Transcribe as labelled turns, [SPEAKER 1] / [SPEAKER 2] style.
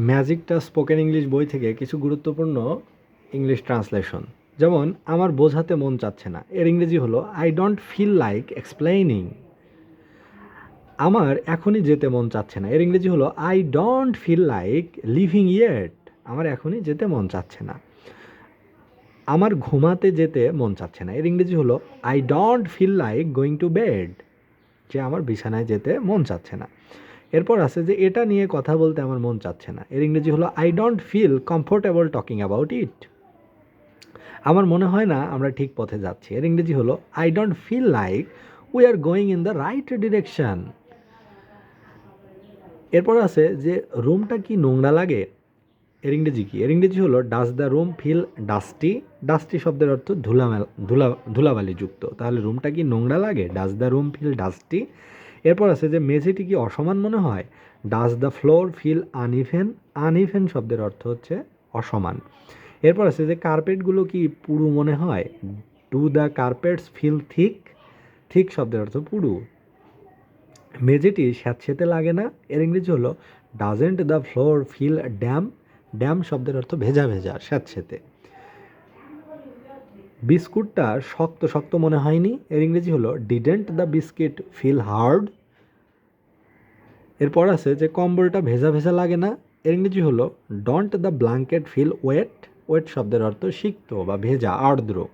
[SPEAKER 1] ম্যাজিকটা spoken English বই থেকে কিছু গুরুত্বপূর্ণ ইংলিশ ট্রান্সলেশন। যেমন, আমার বোঝাতে মন চাচ্ছে না। এর ইংরেজি হলো I don't feel like explaining আমার এখনই যেতে মন চাচ্ছে না। এর ইংরেজি হলো I don't feel like leaving yet আমার এখনই যেতে মন চাচ্ছে না। আমার ঘুমাতে যেতে মন চাচ্ছে না। এর ইংরেজি হলো I don't feel like going to bed যে আমার বিছানায় যেতে মন চাচ্ছে না। এরপর আছে যে এটা নিয়ে কথা বলতে আমার মন চাচ্ছে না। এর ইংরেজি হলো I don't feel comfortable talking about it আমার মনে হয় না আমরা ঠিক পথে যাচ্ছি। এর ইংরেজি হলো I don't feel like we are going in the right direction এরপর আছে যে রুমটা কি নোংরা লাগে? এর ইংরেজি কি? এর ইংরেজি হলো does the room feel dusty dusty শব্দের অর্থ ধুলা ধুলাবালি যুক্ত তাহলে রুমটা কি নোংরা লাগে? Does the room feel dusty এরপর আছে যে মেঝেটি কি অসমান মনে হয়? Does the floor feel uneven uneven শব্দের অর্থ হচ্ছে অসমান। এরপর আছে যে কার্পেটগুলো কি পুরু মনে হয়? Do the carpets feel thick thick শব্দের অর্থ পুরু। মেঝেটি স্যাঁতসেঁতে লাগে না। এর ইংরেজি হলো doesn't the floor feel damp damp শব্দের অর্থ ভেজা ভেজা, স্যাঁতসেঁতে। বিস্কুটটা শক্ত শক্ত মনে হয়নি। এর ইংরেজি হলো didn't the biscuit feel hard এরপর আছে যে, কম্বলটা ভেজা ভেজা লাগে না। এর ইংরেজি হলো don't the blanket feel wet wet শব্দের অর্থ সিক্ত বা ভেজা, আর্দ্র।